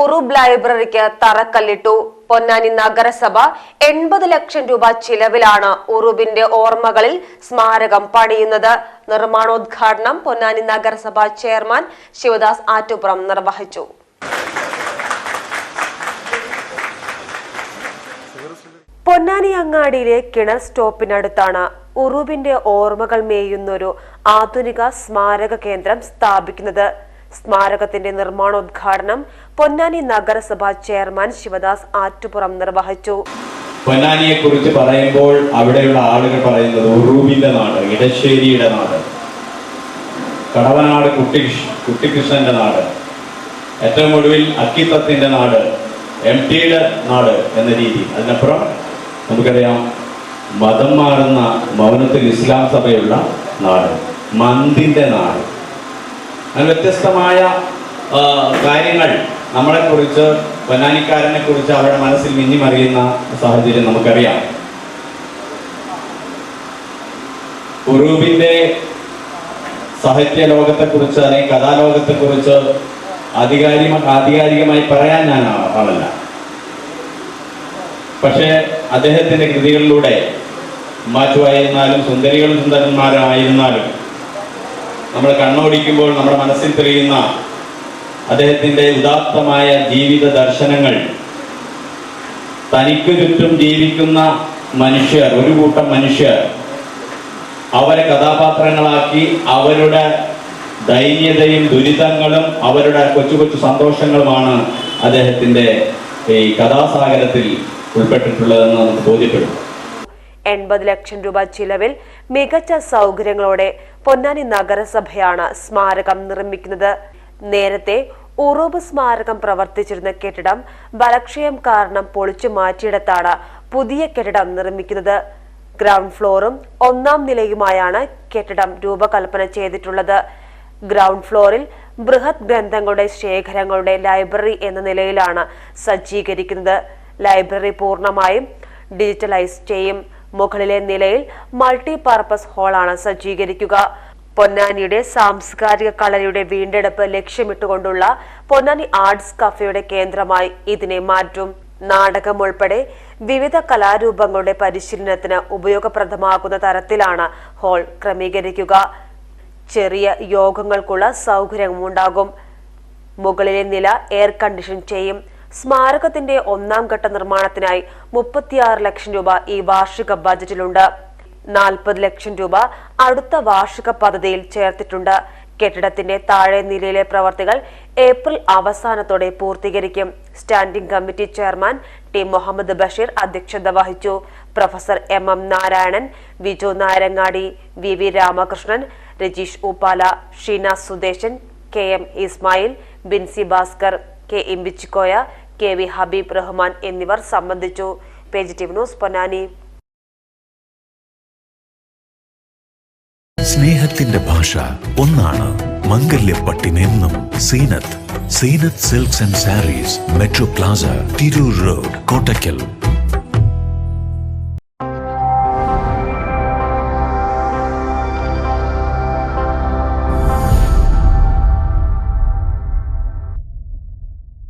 ഉറുബ് ലൈബ്രറിക്ക് തറക്കല്ലിട്ടു. പൊന്നാനി നഗരസഭ എൺപത് ലക്ഷം രൂപ ചിലവിലാണ് ഉറുബിന്റെ ഓർമ്മകളിൽ സ്മാരകം പണിയുന്നത്. നിർമ്മാണോദ്ഘാടനം പൊന്നാനി നഗരസഭ ചെയർമാൻ ശിവദാസ് ആറ്റുപുറം നിർവഹിച്ചു. പൊന്നാനി അങ്ങാടിയിലെ കിണർ സ്റ്റോപ്പിനടുത്താണ് ഉറുബിന്റെ ഓർമ്മകൾ മേയുന്നൊരു ആധുനിക സ്മാരക കേന്ദ്രം സ്ഥാപിക്കുന്നത്. സ്മാരകത്തിന്റെ നിർമ്മാണോദ്ഘാടനം പൊന്നാനി നഗരസഭാ ചെയർമാൻ ശിവദാസ് ആറ്റുപുറം നിർവഹിച്ചു. പൊന്നാനിയെ കുറിച്ച് പറയുമ്പോൾ അവിടെയുള്ള ആളുകൾ പറയുന്നത് ഉറൂബിന്റെ നാട് ഇടശ്ശേരിയുടെ നാട് കടവനാട് കുട്ടി കുട്ടിക്കൃഷ്ണന്റെ നാട് ഏറ്റവും ഒടുവിൽ അക്കിത്തത്തിന്റെ നാട് എം ടിയുടെ നാട് എന്ന രീതി. അതിനപ്പുറം നമുക്കറിയാം മതം മാറുന്ന മൗനത്തിൽ ഇസ്ലാം സഭയുള്ള നാട് മന്ദിന്റെ നാട്. അങ്ങനെ വ്യത്യസ്തമായ കാര്യങ്ങൾ നമ്മളെക്കുറിച്ച് പൊന്നാനിക്കാരനെ കുറിച്ച് അവരുടെ മനസ്സിൽ മിന്നിമറിയുന്ന സാഹചര്യം നമുക്കറിയാം. ഉറൂബിന്റെ സാഹിത്യ ലോകത്തെക്കുറിച്ച് അല്ലെങ്കിൽ കഥാലോകത്തെക്കുറിച്ച് ആധികാരിക ആധികാരികമായി പറയാൻ ഞാൻ ആളല്ല. പക്ഷേ അദ്ദേഹത്തിന്റെ കൃതികളിലൂടെ മാറ്റുമായിരുന്നാലും സുന്ദരികളും സുന്ദരന്മാരായിരുന്നാലും നമ്മൾ കണ്ണോടിക്കുമ്പോൾ നമ്മുടെ മനസ്സിൽ തെളിയുന്ന അദ്ദേഹത്തിന്റെ ഉദാത്തമായ ജീവിത ദർശനങ്ങൾ. തനിക്ക് ചുറ്റും ജീവിക്കുന്ന മനുഷ്യർ ഒരു കൂട്ടം മനുഷ്യർ അവരെ കഥാപാത്രങ്ങളാക്കി അവരുടെ ദൈന്യതയും ദുരിതങ്ങളും അവരുടെ കൊച്ചു കൊച്ചു സന്തോഷങ്ങളുമാണ് അദ്ദേഹത്തിന്റെ ഈ കഥാസാഗരത്തിൽ ഉൾപ്പെട്ടിട്ടുള്ളതെന്ന് നമുക്ക് ബോധ്യപ്പെടും എൺപത് ലക്ഷം രൂപ ചിലവിൽ മികച്ച സൗകര്യങ്ങളോടെ പൊന്നാനി നഗരസഭയാണ് സ്മാരകം നിർമ്മിക്കുന്നത്. നേരത്തെ ഉറൂബ് സ്മാരകം പ്രവർത്തിച്ചിരുന്ന കെട്ടിടം ബലക്ഷയം കാരണം പൊളിച്ചു മാറ്റിയിടത്താണ് പുതിയ കെട്ടിടം നിർമ്മിക്കുന്നത്. ഗ്രൗണ്ട് ഫ്ലോറും ഒന്നാം നിലയുമായാണ് കെട്ടിടം രൂപകൽപ്പന ചെയ്തിട്ടുള്ളത്. ഗ്രൗണ്ട് ഫ്ലോറിൽ ബൃഹത് ഗ്രന്ഥങ്ങളുടെ ശേഖരങ്ങളുടെ ലൈബ്രറി എന്ന നിലയിലാണ് സജ്ജീകരിക്കുന്നത്. ലൈബ്രറി പൂർണമായും ഡിജിറ്റലൈസ് ചെയ്യും. മുകളിലെ നിലയിൽ മൾട്ടി പർപ്പസ് ഹാളാണ് സജ്ജീകരിക്കുക. പൊന്നാനിയുടെ സാംസ്കാരിക കളരിയുടെ വീണ്ടെടുപ്പ് ലക്ഷ്യമിട്ടുകൊണ്ടുള്ള പൊന്നാനി ആർട്സ് കഫയുടെ കേന്ദ്രമായി ഇതിനെ മാറ്റും. നാടകം ഉൾപ്പെടെ വിവിധ കലാരൂപങ്ങളുടെ പരിശീലനത്തിന് ഉപയോഗപ്രദമാകുന്ന തരത്തിലാണ് ഹാൾ ക്രമീകരിക്കുക. ചെറിയ യോഗങ്ങൾക്കുള്ള സൗകര്യവും ഉണ്ടാകും മുകളിലെ നില എയർ കണ്ടീഷൻ ചെയ്യും. സ്മാരകത്തിന്റെ ഒന്നാം ഘട്ട നിർമ്മാണത്തിനായി മുപ്പത്തിയാറ് ലക്ഷം രൂപ ഈ വാർഷിക ബജറ്റിലുണ്ട്. നാൽപ്പത് ലക്ഷം രൂപ അടുത്ത വാർഷിക പദ്ധതിയിൽ ചേർത്തിട്ടുണ്ട്. കെട്ടിടത്തിന്റെ താഴെ നിലയിലെ പ്രവർത്തികൾ ഏപ്രിൽ അവസാനത്തോടെ പൂർത്തീകരിക്കും. Standing committee chairman T Muhammad Basheer അധ്യക്ഷത വഹിച്ചു. Professor M M Narayanan Viju Narangadi V V Ramakrishnan Rajeesh Uppala Sheena Sudeshan K M Ismail Binsy Bhaskar K M Bichikoya K V Habeeb Rahman എന്നിവർ സംബന്ധിച്ചു. Page T news Ponnani. സ്നേഹത്തിന്റെ ഭാഷ ഒന്നാണ്. മംഗല്യ മംഗല്യപ്പട്ടിനെന്നും Zeenath. Zeenath silks and sarees metro plaza Tirur road Kottakkal.